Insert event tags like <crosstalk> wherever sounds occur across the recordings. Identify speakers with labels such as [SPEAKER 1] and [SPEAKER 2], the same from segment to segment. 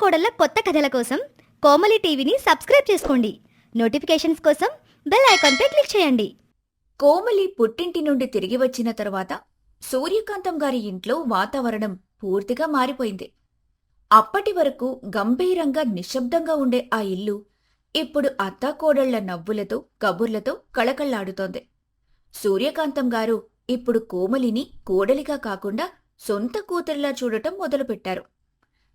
[SPEAKER 1] కోడళ్ళ కొత్త కథల కోసం కోమలి టీవీని సబ్స్క్రైబ్ చేసుకోండి. నోటిఫికేషన్స్ కోసం బెల్ ఐకాన్పై క్లిక్ చేయండి.
[SPEAKER 2] కోమలి పుట్టింటి నుండి తిరిగి వచ్చిన తరువాత సూర్యకాంతం గారి ఇంట్లో వాతావరణం పూర్తిగా మారిపోయింది. అప్పటి వరకు గంభీరంగా నిశ్శబ్దంగా ఉండే ఆ ఇల్లు ఇప్పుడు అత్తాకోడళ్ళ నవ్వులతో కబుర్లతో కళకళ్ళాడుతోంది. సూర్యకాంతం గారు ఇప్పుడు కోమలిని కోడలిగా కాకుండా సొంత కూతురిలా చూడటం మొదలుపెట్టారు.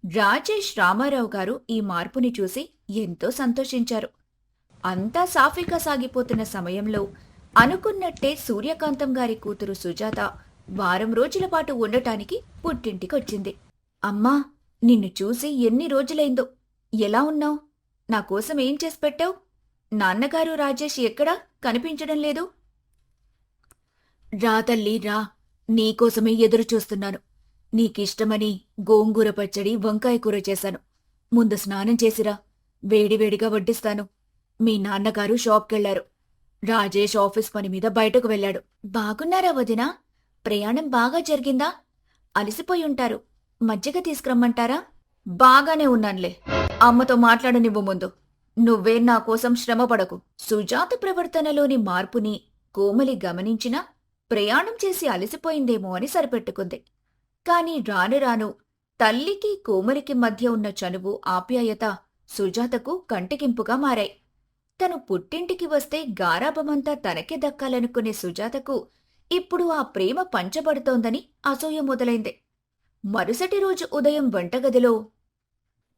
[SPEAKER 2] రాజేష్ రామారావు గారు ఈ మార్పుని చూసి ఎంతో సంతోషించారు. అంతా సాఫీగా సాగిపోతున్న సమయంలో అనుకున్నట్టే సూర్యకాంతం గారి కూతురు సుజాత వారం రోజుల పాటు ఉండటానికి పుట్టింటికొచ్చింది. అమ్మా నిన్ను చూసి ఎన్ని రోజులైందో. ఎలా ఉన్నావు? నా కోసం ఏం చేసి పెట్టావు? నాన్నగారు రాజేష్ ఎక్కడా? కనిపించడం లేదు. రా తల్లి రా. నీకోసమే ఎదురు చూస్తున్నాను నీకిష్టమని గోంగూర పచ్చడి వంకాయ కూర చేశాను. ముందు స్నానం చేసిరా వేడివేడిగా వడ్డిస్తాను. మీ నాన్నగారు షాప్కెళ్ళారు రాజేష్ ఆఫీస్ పని మీద బయటకు వెళ్ళాడు. బాగున్నారా వదినా? ప్రయాణం బాగా జరిగిందా? అలసిపోయి ఉంటారు. మజ్జిగ తీసుకురమ్మంటారా? బాగానే ఉన్నానులే. అమ్మతో మాట్లాడనివ్వు ముందు. నువ్వే నా కోసం శ్రమపడకు. సుజాత ప్రవర్తనలోని మార్పుని కోమలి గమనించినా ప్రయాణం చేసి అలసిపోయిందేమో అని సరిపెట్టుకుంది. కాని రాను రాను తల్లికి కోమలికి మధ్య ఉన్న చనువు ఆప్యాయత సుజాతకు కంటికింపుగా మారాయి. తను పుట్టింటికి వస్తే గారాబమంతా తనకే దక్కాలనుకునే సుజాతకు ఇప్పుడు ఆ ప్రేమ పంచబడుతోందని అసూయ మొదలైంది. మరుసటి రోజు ఉదయం వంటగదిలో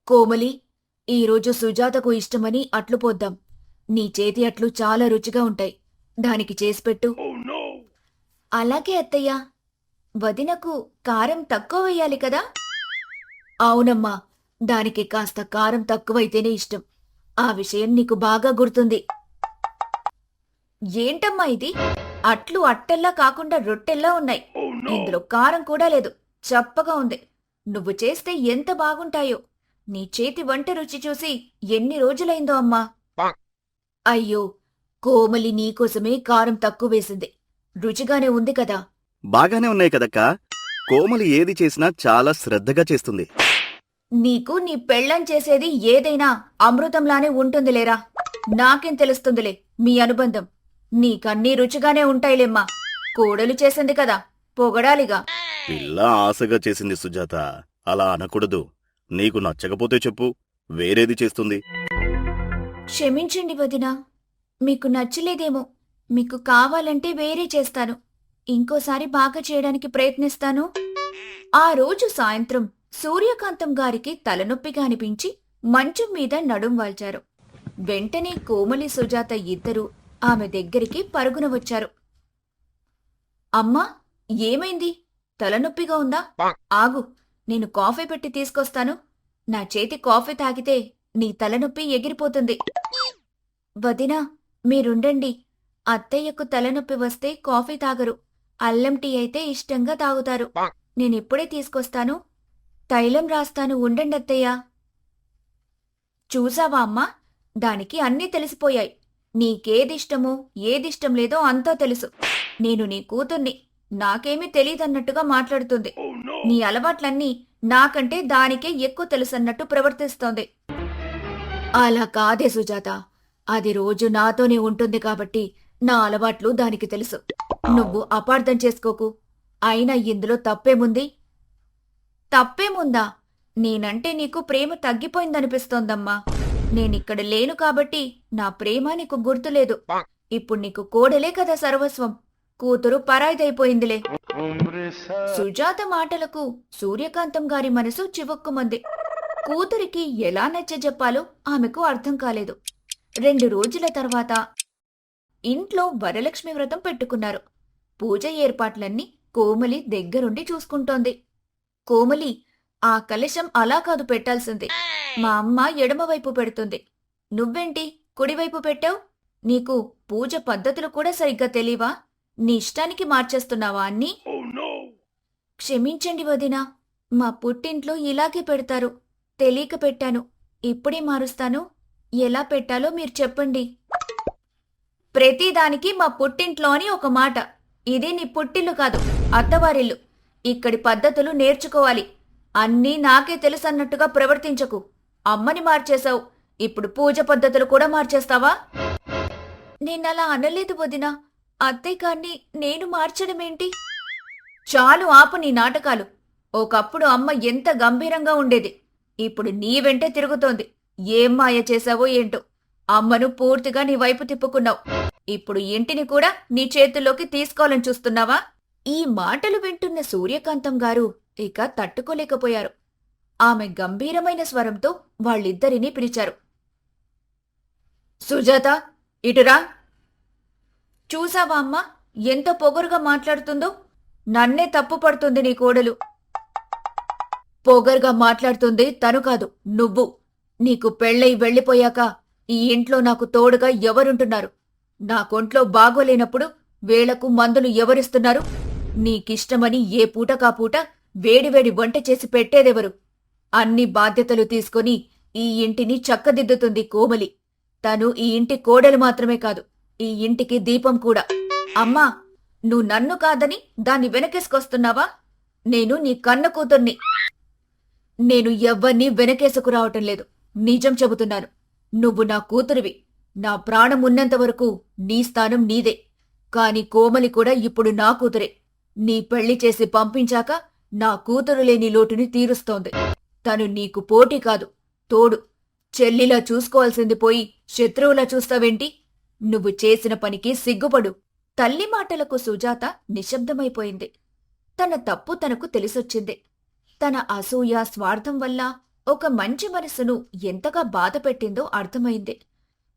[SPEAKER 2] కోమలి ఈరోజు సుజాతకు ఇష్టమని అట్లు పోద్దాం. నీ చేతి అట్లు చాలా రుచిగా ఉంటాయి. దానికి చేసిపెట్టు అలాగే అత్తయ్య. వదినకు కారం తక్కువ వేయాలి కదా? అవునమ్మా దానికి కాస్త కారం తక్కువైతేనే ఇష్టం. ఆ విషయం నీకు బాగా గుర్తుంది. ఏంటమ్మా ఇది? అట్లు అట్టెల్లా కాకుండా రొట్టెల్లా ఉన్నాయి. ఇందులో కారం కూడా లేదు. చప్పగా ఉంది. నువ్వు చేస్తే ఎంత బాగుంటాయో. నీ చేతి వంట రుచి చూసి ఎన్ని రోజులైందో అమ్మా. అయ్యో కోమలి నీకోసమే కారం తక్కువ వేసింది. రుచిగానే ఉంది కదా.
[SPEAKER 3] బాగానే ఉన్నాయి కదక్కా. కోమలి ఏది చేసినా చాలా శ్రద్ధగా చేస్తుంది.
[SPEAKER 2] నీకు నీ పెళ్ళం చేసేది ఏదైనా అమృతంలానే ఉంటుందిలేరా? నాకేం తెలుస్తుందిలే మీ అనుబంధం. నీకన్నీ రుచిగానే ఉంటాయిలేమ్మా. కోడలు చేసింది కదా పొగడాలిగా.
[SPEAKER 3] పిల్ల ఆశగా చేసింది సుజాత. అలా అనకూడదు. నీకు నచ్చకపోతే చెప్పు వేరేది చేస్తుంది.
[SPEAKER 2] క్షమించండి వదినా. మీకు నచ్చలేదేమో. మీకు కావాలంటే వేరే చేస్తాను. ఇంకోసారి బాగా చేయడానికి ప్రయత్నిస్తాను. ఆ రోజు సాయంత్రం సూర్యకాంతం గారికి తలనొప్పిగా అనిపించి మంచం మీద నడుం వాల్చారు. వెంటనే కోమలి సుజాత ఇద్దరూ ఆమె దగ్గరికి పరుగున వచ్చారు. అమ్మా ఏమైంది? తలనొప్పిగా ఉందా? ఆగు నేను కాఫీ పెట్టి తీసుకొస్తాను. నా చేతి కాఫీ తాగితే నీ తలనొప్పి ఎగిరిపోతుంది. వదినా మీరుండండి. అత్తయ్యకు తలనొప్పి వస్తే కాఫీ తాగరు. అల్లం టీ అయితే ఇష్టంగా తాగుతారు. నేనిప్పుడే తీసుకొస్తాను. తైలం రాస్తాను ఉండండి అత్తయ్య. చూసావా అమ్మా? దానికి అన్నీ తెలిసిపోయాయి. నీకేదిష్టమో ఏదిష్టం లేదో అంతా తెలుసు. నేను నీ కూతుర్ని నాకేమీ తెలియదన్నట్టుగా మాట్లాడుతుంది. నీ అలవాట్లన్నీ నాకంటే దానికే ఎక్కువ తెలుసన్నట్టు ప్రవర్తిస్తోంది. అలా కాదే సుజాత. అది రోజు నాతోనే ఉంటుంది కాబట్టి నా అలవాట్లు దానికి తెలుసు. నువ్వు అపార్థం చేసుకోకు. అయినా ఇందులో తప్పేముంది? తప్పేముందా? నేనంటే నీకు ప్రేమ తగ్గిపోయిందనిపిస్తోందమ్మా. నేనిక్కడ లేను కాబట్టి నా ప్రేమ నీకు గుర్తులేదు. ఇప్పుడు నీకు కోడలే కదా సర్వస్వం. కూతురు పరాయిదైపోయిందిలే. సుజాత మాటలకు సూర్యకాంతం గారి మనసు చివక్కుమంది. కూతురికి ఎలా నచ్చజెప్పాలో ఆమెకు అర్థం కాలేదు. రెండు రోజుల తర్వాత ఇంట్లో వరలక్ష్మి వ్రతం పెట్టుకున్నారు. పూజ ఏర్పాట్లన్నీ కోమలి దగ్గరుండి చూసుకుంటోంది. కోమలి ఆ కలశం అలా కాదు పెట్టాల్సింది. మా అమ్మ ఎడమవైపు పెడుతుంది. నువ్వేంటి కుడివైపు పెట్టావు? నీకు పూజ పద్ధతులు కూడా సరిగ్గా తెలియవా నీ ఇష్టానికి మార్చేస్తున్నావా అన్ని? క్షమించండి వదినా మా పుట్టింట్లో ఇలాగే పెడతారు. తెలియక పెట్టాను. ఇప్పుడే మారుస్తాను. ఎలా పెట్టాలో మీరు చెప్పండి. ప్రతిదానికి మా పుట్టింట్లో అని ఒక మాట. ఇది నీ పుట్టిల్లు కాదు అత్తవారిల్లు. ఇక్కడి పద్ధతులు నేర్చుకోవాలి. అన్నీ నాకే తెలుసన్నట్టుగా ప్రవర్తించకు. అమ్మని మార్చేశావు. ఇప్పుడు పూజ పద్ధతులు కూడా మార్చేస్తావా? నేనలా అనలేదు వదిన. అత్తయ్య గారిని నేను మార్చడమేంటి? చాలు ఆపు నీ నాటకాలు. ఒకప్పుడు అమ్మ ఎంత గంభీరంగా ఉండేది. ఇప్పుడు నీ వెంటే తిరుగుతోంది. ఏం మాయ చేశావో ఏంటో. అమ్మను పూర్తిగా నీ వైపు తిప్పుకున్నావు. ఇప్పుడు ఇంటిని కూడా నీ చేతుల్లోకి తీసుకోవాలని చూస్తున్నావా? ఈ మాటలు వింటున్న సూర్యకాంతం గారు ఇక తట్టుకోలేకపోయారు. ఆమె గంభీరమైన స్వరంతో వాళ్ళిద్దరినీ పిలిచారు. సుజాత ఇటురా చూసావా అమ్మా ఎంత పొగరుగా మాట్లాడుతుందో? నన్నే తప్పు పడుతుంది నీ కోడలు. పొగరుగా మాట్లాడుతుంది తను కాదు నువ్వు. నీకు పెళ్ళై వెళ్ళిపోయాక ఈ ఇంట్లో నాకు తోడుగా ఎవరుంటున్నారు? నాకొంట్లో బాగోలేనప్పుడు వేళకు మందులు ఎవరిస్తున్నారు? నీకిష్టమని ఏ పూట కాపూట వేడివేడి వంట చేసి పెట్టేదెవరు? అన్ని బాధ్యతలు తీసుకొని ఈ ఇంటిని చక్కదిద్దుతుంది కోమలి. తను ఈ ఇంటి కోడలు మాత్రమే కాదు ఈ ఇంటికి దీపం కూడా. అమ్మా నువ్వు నన్ను కాదని దాన్ని వెనకేసుకొస్తున్నావా? నేను నీ కన్న కూతుర్ని. నేను ఎవ్వరినీ వెనకేసుకురావటం లేదు నిజం చెబుతున్నాను. నువ్వు నా కూతురివి. నా ప్రాణం ఉన్నంత వరకు నీ స్థానం నీదే. కాని కోమలి కూడా ఇప్పుడు నా కూతురే. నీ పెళ్ళి చేసి పంపించాక నా కూతురు లేని లోటుని తీరుస్తోంది. తను నీకు పోటీ కాదు తోడు. చెల్లిలా చూసుకోవాల్సింది పోయి శత్రువులా చూస్తావేంటి? నువ్వు చేసిన పనికి సిగ్గుపడు. తల్లి మాటలకు సుజాత నిశ్శబ్దమైపోయింది. తన తప్పు తనకు తెలిసొచ్చింది. తన అసూయ స్వార్థం వల్ల ఒక మంచి మనసును ఎంతగా బాధపెట్టిందో అర్థమైంది.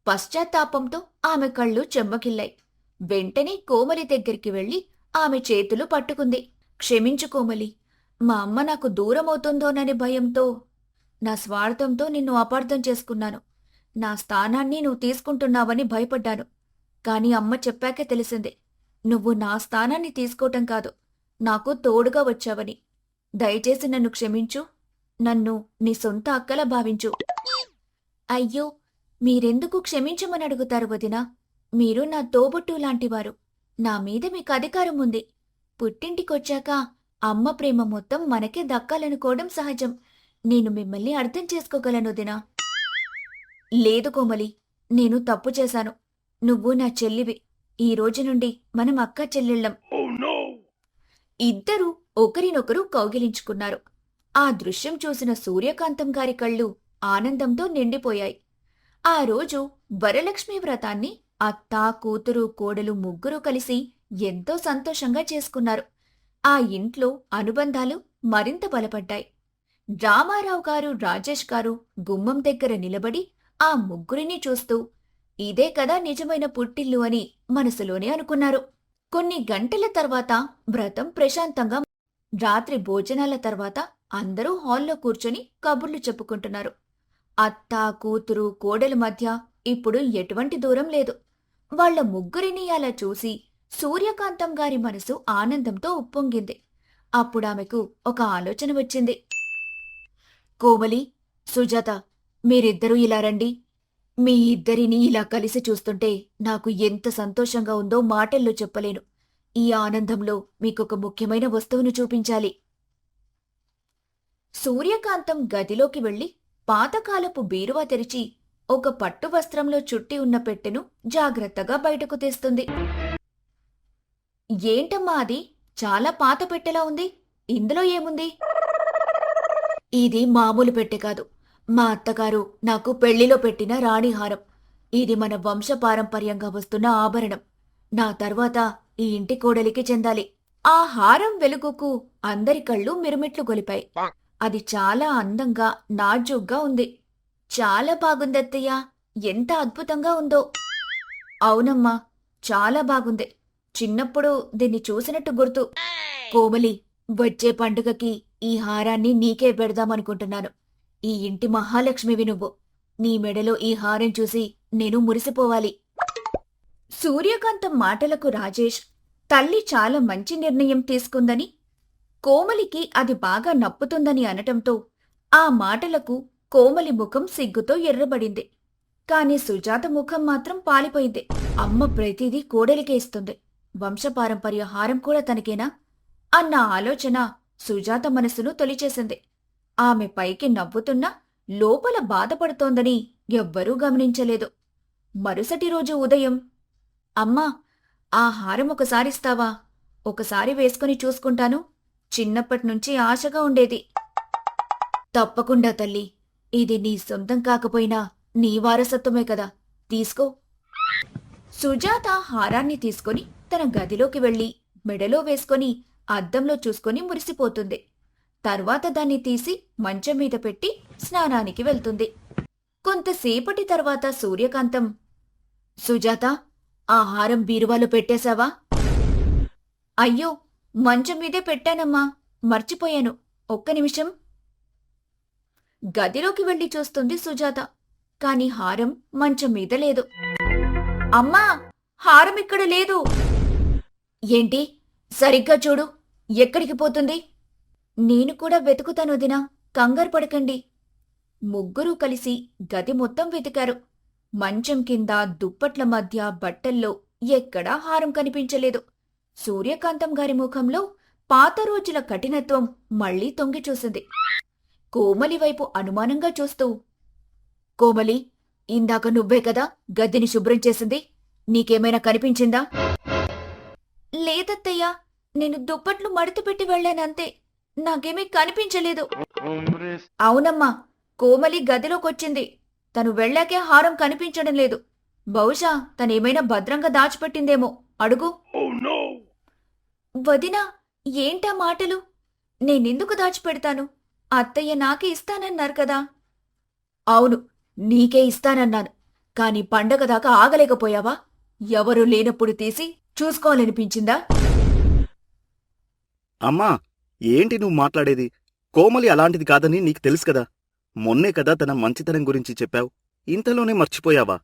[SPEAKER 2] పశ్చాత్తాపంతో ఆమె కళ్ళు చెమ్మకిల్లాయి. వెంటనే కోమలి దగ్గరికి వెళ్ళి ఆమె చేతులు పట్టుకుంది. క్షమించు కోమలి మా అమ్మ నాకు దూరమవుతుందోనని భయంతో నా స్వార్థంతో నిన్ను అపార్థం చేసుకున్నాను. నా స్థానాన్ని నువ్వు తీసుకుంటున్నావని భయపడ్డాను. కాని అమ్మ చెప్పాకే తెలిసింది నువ్వు నా స్థానాన్ని తీసుకోవటం కాదు నాకు తోడుగా వచ్చావని. దయచేసి నన్ను క్షమించు నన్ను నీ సొంత అక్కలా భావించు. అయ్యో మీరెందుకు క్షమించమని అడుగుతారు వదినా? మీరు నా తోబుట్టు లాంటివారు. నా మీద మీకు అధికారం ఉంది. పుట్టింటికొచ్చాక అమ్మ ప్రేమ మొత్తం మనకే దక్కాలనుకోవడం సహజం. నేను మిమ్మల్ని అర్థం చేసుకోగలను వదినా. లేదు కోమలి నేను తప్పు చేశాను. నువ్వు నా చెల్లివి. ఈ రోజు నుండి మనం అక్క చెల్లెళ్ళం. ఇద్దరూ ఒకరినొకరు కౌగిలించుకున్నారు. ఆ దృశ్యం చూసిన సూర్యకాంతం గారి కళ్ళు ఆనందంతో నిండిపోయాయి. ఆ రోజు వరలక్ష్మి వ్రతాన్ని అత్త కూతురు కోడలు ముగ్గురు కలిసి ఎంతో సంతోషంగా చేసుకున్నారు. ఆ ఇంట్లో అనుబంధాలు మరింత బలపడ్డాయి. రామారావు గారు రాజేష్ గారు గుమ్మం దగ్గర నిలబడి ఆ ముగ్గురిని చూస్తూ ఇదే కదా నిజమైన పుట్టిల్లు అని మనసులోనే అనుకున్నారు. కొన్ని గంటల తర్వాత వ్రతం ప్రశాంతంగా రాత్రి భోజనాల తర్వాత అందరూ హాల్లో కూర్చొని కబుర్లు చెప్పుకుంటున్నారు. అత్త కూతురు కోడల మధ్య ఇప్పుడు ఎటువంటి దూరం లేదు. వాళ్ళ ముగ్గురిని అలా చూసి సూర్యకాంతం గారి మనసు ఆనందంతో ఉప్పొంగింది. అప్పుడామెకు ఒక ఆలోచన వచ్చింది. కోమలి సుజాత మీరిద్దరూ ఇలా రండి. మీ ఇద్దరిని ఇలా కలిసి చూస్తుంటే నాకు ఎంత సంతోషంగా ఉందో మాటల్లో చెప్పలేను. ఈ ఆనందంలో మీకొక ముఖ్యమైన వస్తువును చూపించాలి. సూర్యకాంతం గదిలోకి వెళ్ళి పాతకాలపు బీరువా తెరిచి ఒక పట్టు వస్త్రంలో చుట్టి ఉన్న పెట్టెను జాగ్రత్తగా బయటకు తెస్తుంది. ఏంటమ్మా అది? చాలా పాత పెట్టెలా ఉంది? ఇందులో ఏముంది? ఇది మామూలు పెట్టె కాదు. మా అత్తగారు నాకు పెళ్ళిలో పెట్టిన రాణిహారం. ఇది మన వంశపారంపర్యంగా వస్తున్న ఆభరణం. నా తర్వాత ఈ ఇంటి కోడలికి చెందాలి. ఆ హారం వెలుగుకు అందరి కళ్ళు మిరుమిట్లు గొలిపాయి. అది చాలా అందంగా నాజూగ్గా ఉంది. చాలా బాగుందత్తయ్య ఎంత అద్భుతంగా ఉందో. అవునమ్మా చాలా బాగుంది. చిన్నప్పుడు దీన్ని చూసినట్టు గుర్తు. కోమలి వచ్చే పండుగకి ఈ హారాన్ని నీకే పెడదామనుకుంటున్నాను. ఈ ఇంటి మహాలక్ష్మివి నువ్వు. నీ మెడలో ఈ హారం చూసి నేను మురిసిపోవాలి. సూర్యకాంతం మాటలకు రాజేష్ తల్లి చాలా మంచి నిర్ణయం తీసుకుందని కోమలికి అది బాగా నప్పుతుందని అనటంతో ఆ మాటలకు కోమలి ముఖం సిగ్గుతో ఎర్రబడింది. కాని సుజాత ముఖం మాత్రం పాలిపోయింది. అమ్మ ప్రతిదీ కోడలికే ఇస్తుంది. వంశపారంపర్య హారం కూడా తనకేనా? అన్న ఆలోచన సుజాత మనసును తొలిచేసింది. ఆమె పైకి నవ్వుతున్నా లోపల బాధపడుతోందని ఎవ్వరూ గమనించలేదు. మరుసటి రోజు ఉదయం అమ్మా ఆ హారం ఒకసారిస్తావా ఒకసారి వేసుకుని చూసుకుంటాను. చిన్నప్పటినుంచి ఆశగా ఉండేది. తప్పకుండా తల్లి ఇది నీ సొంతం కాకపోయినా నీ వారసత్వమే కదా. తీసుకో. సుజాత హారాన్ని తీసుకొని తన గదిలోకి వెళ్ళి మెడలో వేసుకొని అద్దంలో చూసుకొని మురిసిపోతుంది. తర్వాత దాన్ని తీసి మంచం మీద పెట్టి స్నానానికి వెళ్తుంది. కొంతసేపటి తర్వాత సూర్యకాంతం సుజాత ఆ హారం బీరువాలో పెట్టేశావా? అయ్యో మంచం మీదే పెట్టానమ్మా. మర్చిపోయాను. ఒక్క నిమిషం. గదిలోకి వెళ్ళి చూస్తుంది సుజాత. కాని హారం మంచం మీద లేదు. అమ్మా! హారం ఇక్కడ లేదు. ఏంటి? సరిగ్గా చూడు. ఎక్కడికి పోతుంది? నేను కూడా వెతుకుతాను వదినా. కంగారు పడకండి. ముగ్గురూ కలిసి గది మొత్తం వెతికారు. మంచం కింద దుప్పట్ల మధ్య బట్టల్లో ఎక్కడా హారం కనిపించలేదు. సూర్యకాంతం గారి ముఖంలో పాత రోజుల కఠినత్వం మళ్ళీ తొంగి చూసింది. కోమలి వైపు అనుమానంగా చూస్తూ కోమలి ఇందాక నువ్వే కదా గదిని శుభ్రం చేసింది? నీకేమైనా కనిపించిందా? లేదత్తయ్యా నేను దుప్పట్లు మడత పెట్టి వెళ్ళానంతే. నాకేమీ కనిపించలేదు. అవునమ్మా కోమలి గదిలోకొచ్చింది. తను వెళ్ళాకే హారం కనిపించడం లేదు. బహుశా తనేమైనా భద్రంగా దాచిపెట్టిందేమో. అడుగు. Oh, వదినా ఏంటా మాటలు? నేనెందుకు దాచిపెడతాను? అత్తయ్య నాకే ఇస్తానన్నారు కదా. అవును నీకే ఇస్తానన్నాను. కాని పండగ దాకా ఆగలేకపోయావా? ఎవరూ లేనప్పుడు తీసి చూసుకోవాలనిపించిందా?
[SPEAKER 3] అమ్మా ఏంటి నువ్వు మాట్లాడేది? కోమలి అలాంటిది కాదని నీకు తెలుసు కదా. మొన్నే కదా తన మంచితనం గురించి చెప్పావు. ఇంతలోనే మర్చిపోయావా?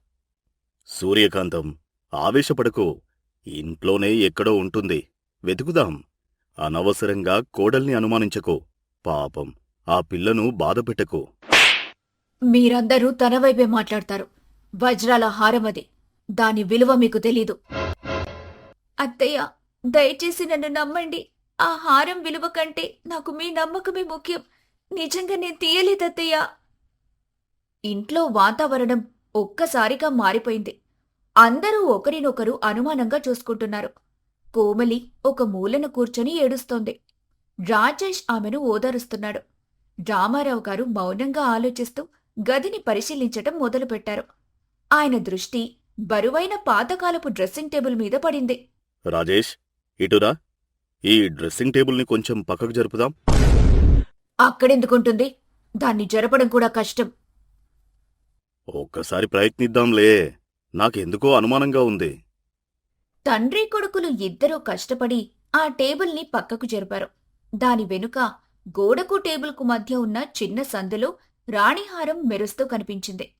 [SPEAKER 3] సూర్యకాంతం ఆవేశపడకు. ఇంట్లోనే ఎక్కడో ఉంటుంది. వెతుకుదాం. అనవసరంగా కోడల్ని అనుమానించకు. పాపం. ఆ పిల్లను బాధపెట్టకు
[SPEAKER 2] మీరందరూ తన వైపే మాట్లాడతారు. వజ్రాల హారమది దాని విలువ మీకు తెలీదు. అత్తయ్య దయచేసి నన్ను నమ్మండి. ఆ హారం విలువ కంటే నాకు మీ నమ్మకమే ముఖ్యం. నిజంగా నేను తీయలేదత్తయ్య ఇంట్లో వాతావరణం ఒక్కసారిగా మారిపోయింది. అందరూ ఒకరినొకరు అనుమానంగా చూసుకుంటున్నారు. కోమలి ఒక మూలన కూర్చొని ఏడుస్తోంది. రాజేష్ ఆమెను ఓదారుస్తున్నాడు. రామారావు గారు మౌనంగా ఆలోచిస్తూ గదిని పరిశీలించటం మొదలుపెట్టారు. ఆయన దృష్టి బరువైన పాతకాలపు డ్రెస్సింగ్ టేబుల్ మీద పడింది.
[SPEAKER 3] రాజేష్ ఇటురా. ఈ డ్రెస్సింగ్ టేబుల్ని కొంచెం పక్కకు జరుపుదాం.
[SPEAKER 2] అక్కడెందుకుంటుంది? దాన్ని జరపడం కూడా కష్టం.
[SPEAKER 3] ఒక్కసారి ప్రయత్నిద్దాంలే. నాకెందుకో అనుమానంగా ఉంది.
[SPEAKER 2] తండ్రి కొడుకులు ఇద్దరూ కష్టపడి ఆ టేబుల్ని పక్కకు జరిపారు. దాని వెనుక గోడకు టేబుల్కు మధ్య ఉన్న చిన్న సందులో రాణిహారం మెరుస్తూ కనిపించింది.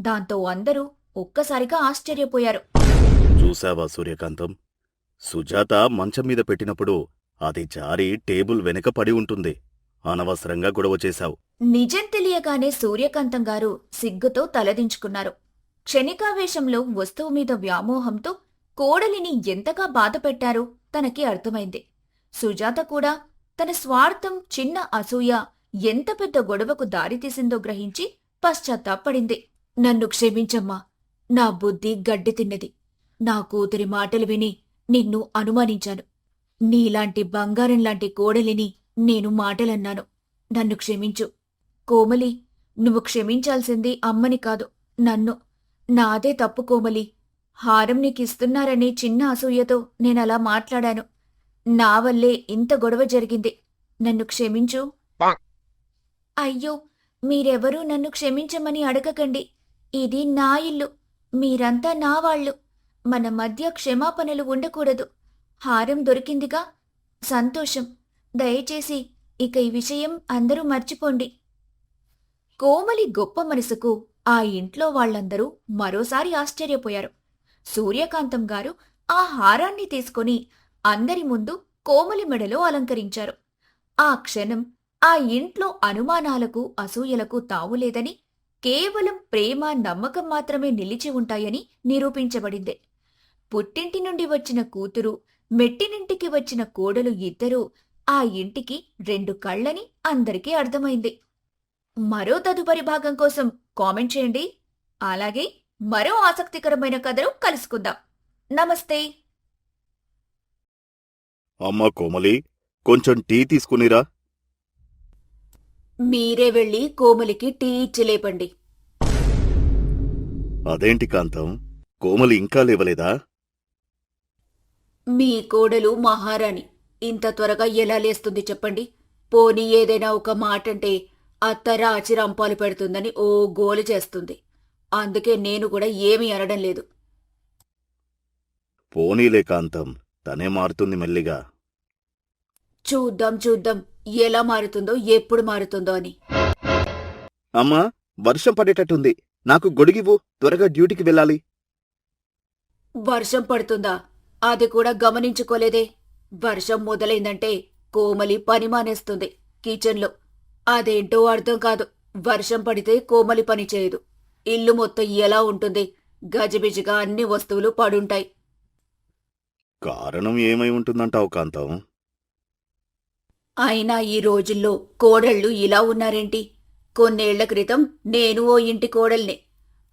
[SPEAKER 2] దాంతో అందరూ ఒక్కసారిగా ఆశ్చర్యపోయారు.
[SPEAKER 3] చూశావా సూర్యకాంతం? సుజాత మంచం మీద పెట్టినప్పుడు అది జారి టేబుల్ వెనక పడి ఉంటుంది. అనవసరంగా గొడవ చేశావు.
[SPEAKER 2] నిజం తెలియగానే సూర్యకాంతం గారు సిగ్గుతో తలదించుకున్నారు. క్షణికావేశంలో వస్తువు మీద వ్యామోహంతో కోడలిని ఎంతగా బాధపెట్టారో తనకి అర్థమైంది. సుజాత కూడా తన స్వార్థం చిన్న అసూయ ఎంత పెద్ద గొడవకు దారితీసిందో గ్రహించి పశ్చాత్తాపడింది. నన్ను క్షమించమ్మా. నా బుద్ధి గడ్డి తిన్నది. నా కూతురి మాటలు విని నిన్ను అనుమానించాను. నీలాంటి బంగారం లాంటి కోడలిని నేను మాటలన్నాను. నన్ను క్షమించు. కోమలి నువ్వు క్షమించాల్సింది అమ్మని కాదు నన్ను. నాదే తప్పు కోమలి. హారం నీకిస్తున్నారని చిన్న అసూయతో నేనలా మాట్లాడాను. నా వల్లే ఇంత గొడవ జరిగింది. నన్ను క్షమించు. అయ్యో మీరెవరూ నన్ను క్షమించమని అడగకండి. ఇది నా ఇల్లు. మీరంతా నా వాళ్ళు. మన మధ్య క్షమాపణలు ఉండకూడదు. హారం దొరికిందిగా? సంతోషం. దయచేసి ఇక ఈ విషయం అందరూ మర్చిపోండి. కోమలి గొప్ప మనసుకు ఆ ఇంట్లో వాళ్ళందరూ మరోసారి ఆశ్చర్యపోయారు. సూర్యకాంతం గారు ఆ హారాన్ని తీసుకొని అందరి ముందు కోమలి మెడలో అలంకరించారు. ఆ క్షణం ఆ ఇంట్లో అనుమానాలకు అసూయలకు తావులేదని కేవలం ప్రేమ నమ్మకం మాత్రమే నిలిచి ఉంటాయని నిరూపించబడింది. పుట్టింటి నుండి వచ్చిన కూతురు మెట్టినింటికి వచ్చిన కోడలు ఇద్దరూ ఆ ఇంటికి రెండు కళ్ళని అందరికీ అర్థమైంది. మరో తదుపరి భాగం కోసం కామెంట్ చేయండి. అలాగే మరో ఆసక్తికరమైన కథను కలుసుకుందాం. నమస్తే.
[SPEAKER 3] అమ్మా కోమలి కొంచెం టీ తీసుకునిరా.
[SPEAKER 2] మీరే వెళ్ళి కోమలికి టీ ఇచ్చి లేపండి.
[SPEAKER 3] అదేంటి కాంతం? కోమలి ఇంకా లేవలేదా?
[SPEAKER 2] మీ కోడలు మహారాణి ఇంత త్వరగా ఎలా లేస్తుంది చెప్పండి. పోనీ ఏదైనా ఒక మాట అంటే అత్త రాచి రంపాలు పెడుతుందని ఓ గోలు చేస్తుంది. అందుకే నేను కూడా ఏమీ అనడం లేదు.
[SPEAKER 3] పోనీలే కాంతం తనే మారుతుంది మెల్లిగా.
[SPEAKER 2] చూద్దాం చూద్దాం ఎలా మారుతుందో ఎప్పుడు మారుతుందో అని.
[SPEAKER 3] అమ్మా వర్షం పడేటట్టుంది. నాకు గొడుగివ్వు త్వరగా డ్యూటీకి వెళ్ళాలి.
[SPEAKER 2] వర్షం పడుతుందా? అది కూడా గమనించుకోలేదే. వర్షం మొదలైందంటే కోమలి పని మానేస్తుంది కిచెన్లో. అదేంటో అర్థం కాదు. వర్షం పడితే కోమలి పని చేయదు. ఇల్లు మొత్తం ఎలా ఉంటుంది? గజిబిజిగా అన్ని వస్తువులు పడుంటాయి.
[SPEAKER 3] కారణం ఏమై ఉంటుందంటావు కాంతం?
[SPEAKER 2] అయినా ఈ రోజుల్లో కోడళ్ళు ఇలా ఉన్నారేంటి? కొన్నేళ్ళ క్రితం నేను ఓ ఇంటి కోడల్ని.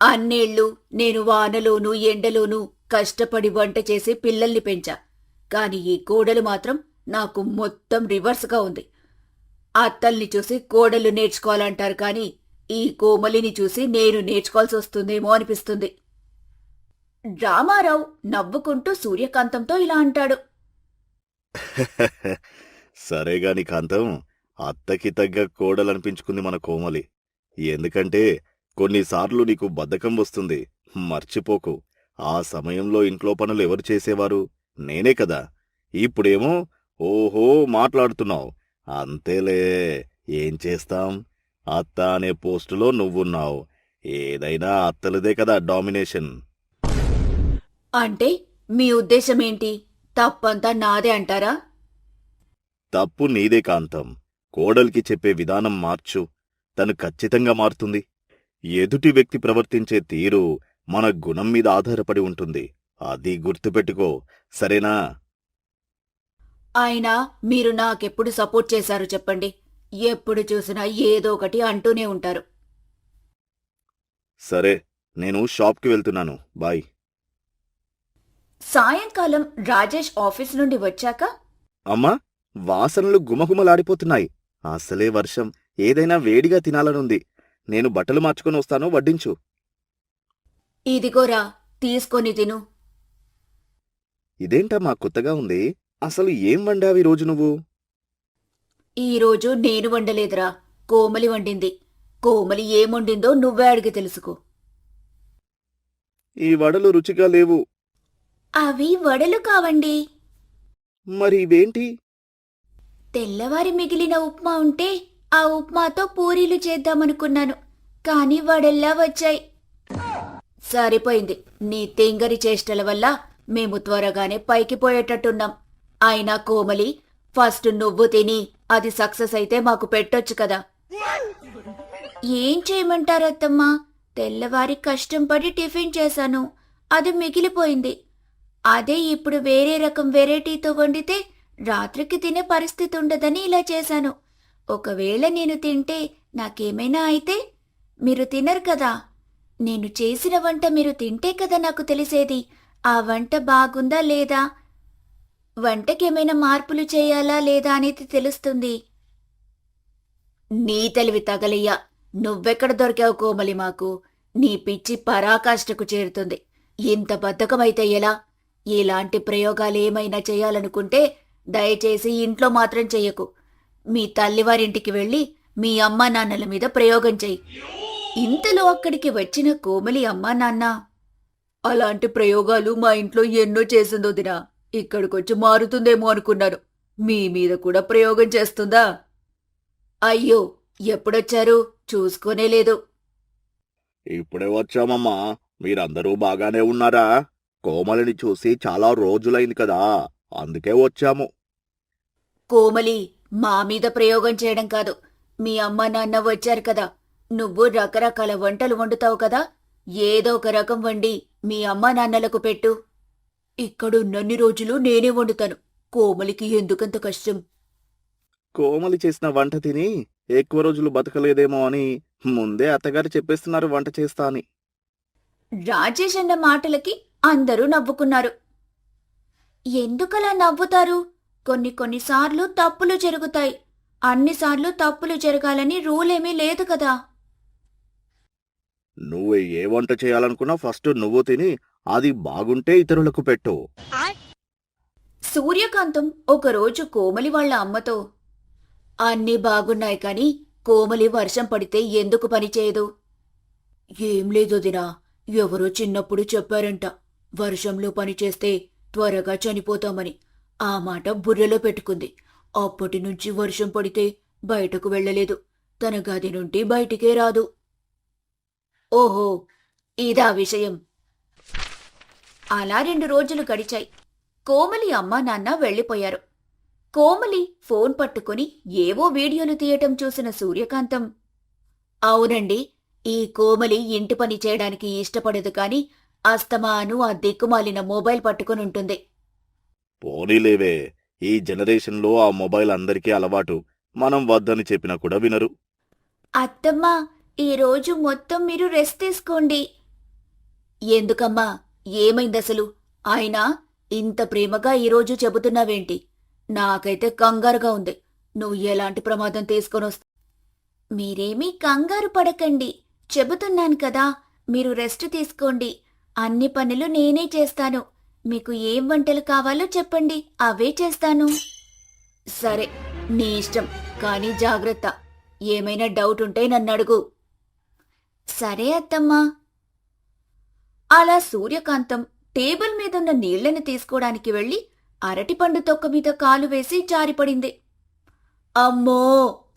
[SPEAKER 2] అన్నేళ్ళు నేను వానలోనూ ఎండలోనూ కష్టపడి వంట చేసి పిల్లల్ని పెంచా. కాని ఈ కోడలు మాత్రం నాకు మొత్తం రివర్స్గా ఉంది. అత్తల్ని చూసి కోడలు నేర్చుకోవాలంటారు కాని ఈ కోమలిని చూసి నేను నేర్చుకోవాల్సి వస్తుందేమో అనిపిస్తుంది. రామారావు నవ్వుకుంటూ సూర్యకాంతంతో ఇలా అంటాడు. <laughs>
[SPEAKER 3] సరేగాని కాంతం అత్తకి తగ్గ కోడలనిపించుకుంది మన కోమలి. ఎందుకంటే కొన్నిసార్లు నీకు బద్ధకం వస్తుంది. మర్చిపోకు. ఆ సమయంలో ఇంట్లో పనులు ఎవరు చేసేవారు? నేనే కదా. ఇప్పుడేమో ఓహో మాట్లాడుతున్నావు. అంతేలే ఏం చేస్తాం? అత్త అనే పోస్టులో నువ్వున్నావు. ఏదైనా అత్తలదే కదా డామినేషన్.
[SPEAKER 2] అంటే మీ ఉద్దేశమేంటి? తప్పంతా నాదే అంటారా?
[SPEAKER 3] తప్పు నీదే కాంతం. కోడలికి చెప్పే విధానం మార్చు. తను ఖచ్చితంగా మారుతుంది. ఎదుటి వ్యక్తి ప్రవర్తించే తీరు మన గుణం మీద ఆధారపడి ఉంటుంది. అది గుర్తుపెట్టుకో. సరేనా?
[SPEAKER 2] అయినా మీరు నాకెప్పుడు సపోర్ట్ చేశారు చెప్పండి. ఎప్పుడు చూసినా ఏదో ఒకటి అంటూనే ఉంటారు.
[SPEAKER 3] సరే నేను షాప్కి వెళ్తున్నాను. బాయ్.
[SPEAKER 2] సాయంకాలం రాజేష్ ఆఫీస్ నుండి వచ్చాక?
[SPEAKER 3] అమ్మా వాసనలు గుమగుమలాడిపోతున్నాయి. అసలే వర్షం. ఏదైనా వేడిగా తినాలనుంది. నేను బట్టలు మార్చుకొని వస్తాను వడ్డించు.
[SPEAKER 2] ఇదిగోరా తీసుకొని తిను.
[SPEAKER 3] ఇదేంటమ్మా కొత్తగా ఉంది? అసలు ఏం వండావి రోజు నువ్వు?
[SPEAKER 2] ఈరోజు నేను వండలేదురా. కోమలి వండింది. కోమలి ఏం వండిందో నువ్వే అడిగి తెలుసుకో.
[SPEAKER 3] ఈ వడలు రుచిగా లేవు.
[SPEAKER 2] అవి వడలు కావండి.
[SPEAKER 3] మరి ఇవేంటి?
[SPEAKER 2] తెల్లవారి మిగిలిన ఉప్మా ఉంటే ఆ ఉప్మాతో పూరీలు చేద్దామనుకున్నాను. కాని వడల్లా వచ్చాయి. సరిపోయింది. నీ తెంగరి చేష్టల వల్ల మేము త్వరగానే పైకి పోయేటట్టున్నాం. అయినా కోమలి ఫస్ట్ నువ్వు తిని అది సక్సెస్ అయితే మాకు పెట్టొచ్చు కదా. ఏం చేయమంటారత్తమ్మా తెల్లవారి కష్టం పడి టిఫిన్ చేశాను అది మిగిలిపోయింది. అదే ఇప్పుడు వేరే రకం వెరైటీతో వండితే రాత్రికి తినే పరిస్థితి ఉండదని ఇలా చేశాను. ఒకవేళ నేను తింటే నాకేమైనా అయితే మీరు తినరు కదా. నేను చేసిన వంట మీరు తింటే కదా నాకు తెలిసేది. ఆ వంట బాగుందా లేదా? వంటకేమైనా మార్పులు చేయాలా లేదా అనేది తెలుస్తుంది. నీ తెలివి తగలయ్యా. నువ్వెక్కడ దొరికావు కోమలి మాకు. నీ పిచ్చి పరాకాష్ఠకు చేరుతుంది. ఇంత బద్ధకమైతే ఎలా? ఇలాంటి ప్రయోగాలేమైనా చేయాలనుకుంటే దయచేసి ఇంట్లో మాత్రం చెయ్యకు మీ తల్లివారింటికి వెళ్ళి మీ అమ్మా నాన్నల మీద ప్రయోగం చెయ్యి. ఇంతలో అక్కడికి వచ్చిన కోమలి అమ్మా నాన్న అలాంటి ప్రయోగాలు మా ఇంట్లో ఎన్నో చేసిందో దినా. ఇక్కడికొచ్చి మారుతుందేమో అనుకున్నాను. మీ మీద కూడా ప్రయోగం చేస్తుందా? అయ్యో ఎప్పుడొచ్చారు? చూసుకోనే లేదు.
[SPEAKER 3] ఇప్పుడే వచ్చామమ్మా. మీరందరూ బాగానే ఉన్నారా? కోమలిని చూసి చాలా రోజులైంది కదా. అందుకే వచ్చాము.
[SPEAKER 2] కోమలి మా మీద ప్రయోగం చేయడం కాదు. మీ అమ్మ నాన్న వచ్చారు కదా. నువ్వు రకరకాల వంటలు వండుతావు కదా. ఏదో ఒక రకం వండి మీ అమ్మ నాన్నలకు పెట్టు. ఇక్కడున్నన్ని రోజులు నేనే వండుతాను. కోమలికి ఎందుకంత కష్టం?
[SPEAKER 3] కోమలి చేసిన వంట తిని ఎక్కువ రోజులు బతకలేదేమో అని ముందే అత్తగారు చెప్పేస్తున్నారు వంట చేస్తా అని.
[SPEAKER 2] రాజేష్ అన్న మాటలకి అందరూ నవ్వుకున్నారు. ఎందుకలా నవ్వుతారు? కొన్ని కొన్నిసార్లు తప్పులు జరుగుతాయి. అన్నిసార్లు తప్పులు జరగాలని రూలేమీ లేదు కదా.
[SPEAKER 3] నువ్వు ఏ వంట చేయాలనుకున్నా ఫస్ట్ నువ్వు తిని అది బాగుంటే ఇతరులకు పెట్టు.
[SPEAKER 2] సూర్యకాంతం ఒకరోజు కోమలి వాళ్ళ అమ్మతో అన్నీ బాగున్నాయి కాని కోమలి వర్షం పడితే ఎందుకు పనిచేయదు ఏం లేదు దినా ఎవరో చిన్నప్పుడు చెప్పారంట వర్షంలో పనిచేస్తే త్వరగా చనిపోతామని. ఆ మాట బుర్రలో పెట్టుకుంది. అప్పటి నుంచి వర్షం పడితే బయటకు వెళ్ళలేదు. తన గది నుండి బయటికే రాదు. ఓహో ఇదా విషయం. అలా రెండు రోజులు గడిచాయి. కోమలి అమ్మా నాన్న వెళ్ళిపోయారు. కోమలి ఫోన్ పట్టుకుని ఏవో వీడియోలు తీయటం చూసిన సూర్యకాంతం అవునండి ఈ కోమలి ఇంటి పని చేయడానికి ఇష్టపడదు కాని అస్తమాను ఆ దిక్కుమాలిన మొబైల్ పట్టుకుని ఉంటుంది.
[SPEAKER 3] పోనీలేవే ఈ జనరేషన్లో ఆ మొబైల్ అందరికీ అలవాటు. మనం వద్దని చెప్పినా కూడా వినరు.
[SPEAKER 2] అత్తమ్మా ఈరోజు మొత్తం మీరు రెస్ట్ తీసుకోండి. ఎందుకమ్మా? ఏమైందసలు అయినా ఇంత ప్రేమగా ఈరోజు చెబుతున్నావేంటి? నాకైతే కంగారుగా ఉంది. నువ్వు ఎలాంటి ప్రమాదం తీసుకొనొస్తా మీరేమీ కంగారు పడకండి. చెబుతున్నాను కదా మీరు రెస్ట్ తీసుకోండి. అన్ని పనులు నేనే చేస్తాను. మీకు ఏం వంటలు కావాలో చెప్పండి అవే చేస్తాను. సరే నీ ఇష్టం కానీ జాగ్రత్త. ఏమైనా డౌట్ ఉంటే నన్ను అడుగు. సరే అత్తమ్మా. అలా సూర్యకాంతం టేబుల్ మీదున్న నీళ్ళను తీసుకోడానికి వెళ్ళి అరటిపండు తొక్క మీద కాలు వేసి జారిపడింది. అమ్మో!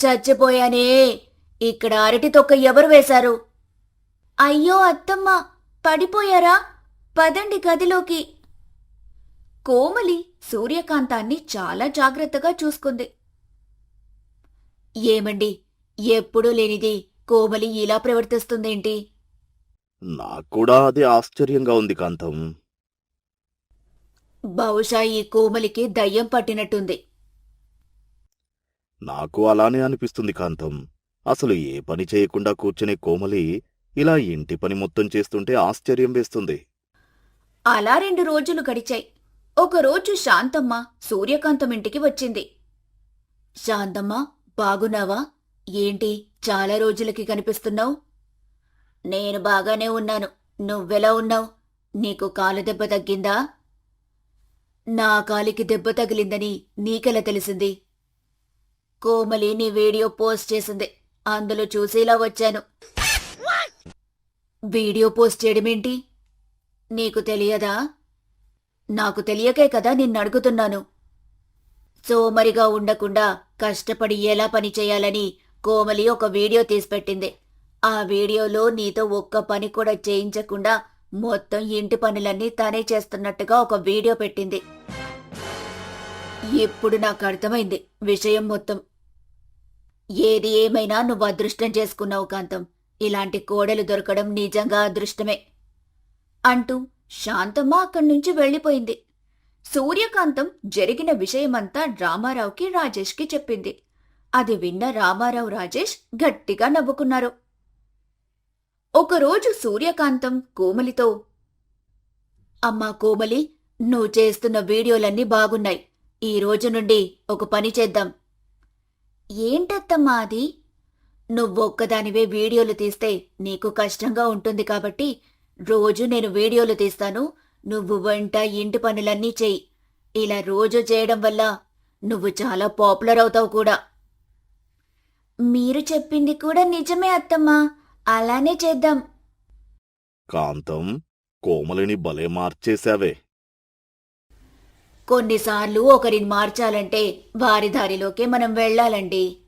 [SPEAKER 2] చచ్చిపోయానే! ఇక్కడ అరటి తొక్క ఎవరు వేశారు? అయ్యో అత్తమ్మ! పడిపోయారా? పదండి గదిలోకి! కోమలి సూర్యకాంతాన్ని చాలా జాగ్రత్తగా చూసుకుంది. ఏమండి? ఎప్పుడూ లేనిది కోమలి ఇలా ప్రవర్తిస్తుందేంటి?
[SPEAKER 3] నాకు కూడా అది ఆశ్చర్యంగా ఉంది కాంతం.
[SPEAKER 2] బహుశా ఈ కోమలికి దయ్యం పట్టినట్టుంది.
[SPEAKER 3] నాకు అలానే అనిపిస్తుంది కాంతం. అసలు ఏ పని చేయకుండా కూర్చునే కోమలి ఇలా ఇంటి పని మొత్తం చేస్తుంటే ఆశ్చర్యం వేస్తుంది.
[SPEAKER 2] అలా రెండు రోజులు గడిచాయి. ఒకరోజు శాంతమ్మ సూర్యకాంతం ఇంటికి వచ్చింది. శాంతమ్మ బాగున్నావా? ఏంటి చాలా రోజులకి కనిపిస్తున్నావు? నేను బాగానే ఉన్నాను. నువ్వెలా ఉన్నావు? నీకు కాలు దెబ్బ తగ్గిందా? నా కాలికి దెబ్బ తగిలిందని నీకెలా తెలిసింది? కోమలి నీ వీడియో పోస్ట్ చేసింది. అందులో చూసేలా వచ్చాను. వీడియో పోస్ట్ చేయడమేంటి నీకు తెలియదా? నాకు తెలియకే కదా నిన్ను అడుగుతున్నాను. సోమరిగా ఉండకుండా కష్టపడి ఎలా పని చేయాలని కోమలి ఒక వీడియో తీసిపెట్టింది. ఆ వీడియోలో నీతో ఒక్క పని కూడా చేయించకుండా మొత్తం ఇంటి పనులన్నీ తానే చేస్తున్నట్టుగా ఒక వీడియో పెట్టింది. ఇప్పుడు నాకు అర్థమైంది విషయం మొత్తం. ఏది ఏమైనా నువ్వు అదృష్టం చేసుకున్నావు కాంతం. ఇలాంటి కోడలు దొరకడం నిజంగా అదృష్టమే. అంటూ శాంతమ్మ అక్కడి నుంచి వెళ్ళిపోయింది. సూర్యకాంతం జరిగిన విషయమంతా రామారావుకి రాజేష్కి చెప్పింది. అది విన్న రామారావు రాజేష్ గట్టిగా నవ్వుకున్నారు. ఒకరోజు సూర్యకాంతం కోమలితో అమ్మా కోమలి నువ్వు చేస్తున్న వీడియోలన్నీ బాగున్నాయి. ఈ రోజు నుండి ఒక పని చేద్దాం. ఏంటత్తమ్మా అది? నువ్వొక్కదానివే వీడియోలు తీస్తే నీకు కష్టంగా ఉంటుంది కాబట్టి రోజు నేను వీడియోలు తీస్తాను. నువ్వు వంట ఇంటి పనులన్నీ చెయ్యి ఇలా రోజు చేయడం వల్ల నువ్వు చాలా పాపులర్ అవుతావు కూడా. మీరు చెప్పింది కూడా నిజమే అత్తమ్మా. అలానే చేద్దాం.
[SPEAKER 3] కాంతం కోమలిని భలే మార్చేశావే.
[SPEAKER 2] కొన్నిసార్లు ఒకరిని మార్చాలంటే వారి దారిలోకే మనం వెళ్ళాలండి.